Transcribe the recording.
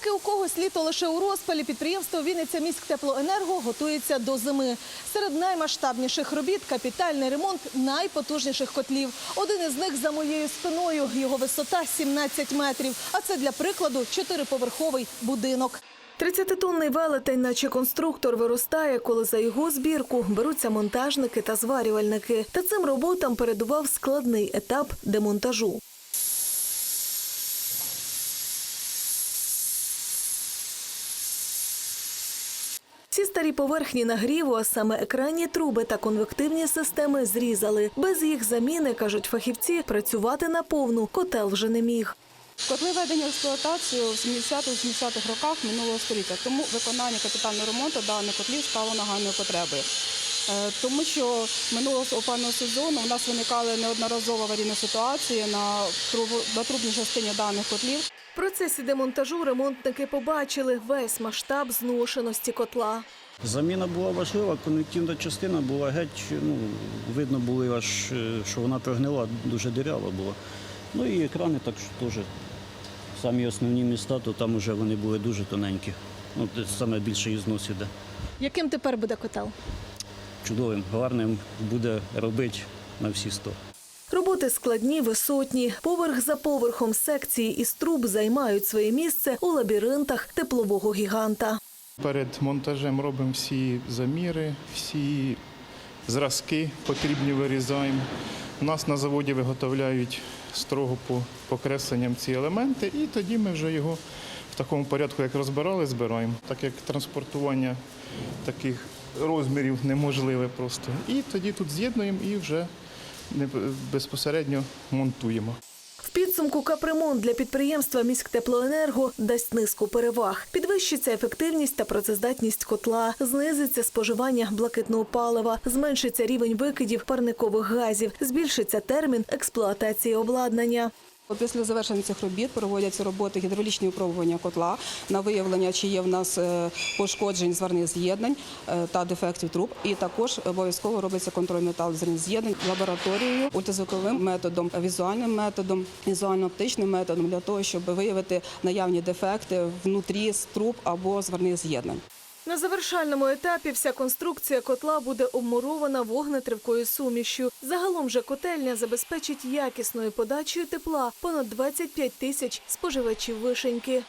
Поки у когось літо лише у розпалі, підприємство Вінниця міськтеплоенерго готується до зими. Серед наймасштабніших робіт капітальний ремонт найпотужніших котлів. Один із них за моєю спиною. Його висота 17 метрів. А це для прикладу чотириповерховий будинок. 30-тонний велетень, наче конструктор, виростає, коли за його збірку беруться монтажники та зварювальники. Та цим роботам передував складний етап демонтажу. Всі старі поверхні нагріву, а саме екранні труби та конвективні системи зрізали. Без їх заміни, кажуть фахівці, працювати наповну котел вже не міг. Котли введені в експлуатацію в 70-80-х роках минулого століття, тому виконання капітального ремонту даних котлів стало нагальною потребою. Е, Тому що минулого опального сезону у нас виникали неодноразово аварійні ситуації на, трубній частині даних котлів. В процесі демонтажу ремонтники побачили весь масштаб зношеності котла. Заміна була важлива, коннективна частина була геть, ну, видно було аж, е, що вона прогнила, дуже дирява була. Ну і екрани так що теж самі основні міста, то там вже вони були дуже тоненькі. Ну, саме більше ізнос іде. Яким тепер буде котел? Чудовим, гарним буде робити на всі сто. Роботи складні, висотні. Поверх за поверхом секції із труб займають своє місце у лабіринтах теплового гіганта. Перед монтажем робимо всі заміри, всі зразки потрібні вирізаємо. У нас на заводі виготовляють строго по покресленням ці елементи, і тоді ми вже його в такому порядку, як розбирали, збираємо. Так як транспортування таких розмірів неможливе просто. І тоді тут з'єднуємо і вже безпосередньо монтуємо. В підсумку капремонт для підприємства міськтеплоенерго дасть низку переваг. Підвищиться ефективність та працездатність котла, знизиться споживання блакитного палива, зменшиться рівень викидів парникових газів, збільшиться термін експлуатації обладнання. Після завершення цих робіт проводяться роботи гідравлічні випробування котла на виявлення, чи є в нас е, пошкоджень зварних з'єднань е, та дефектів труб. І також обов'язково робиться контроль металу зварних з'єднань лабораторією, ультразвуковим методом, візуальним методом, візуально-оптичним методом для того, щоб виявити наявні дефекти внутрі з труб або зварних з'єднань. На завершальному етапі вся конструкція котла буде обмурована вогнетривкою сумішю. Загалом же котельня забезпечить якісною подачею тепла понад 25 тисяч споживачів вишеньки.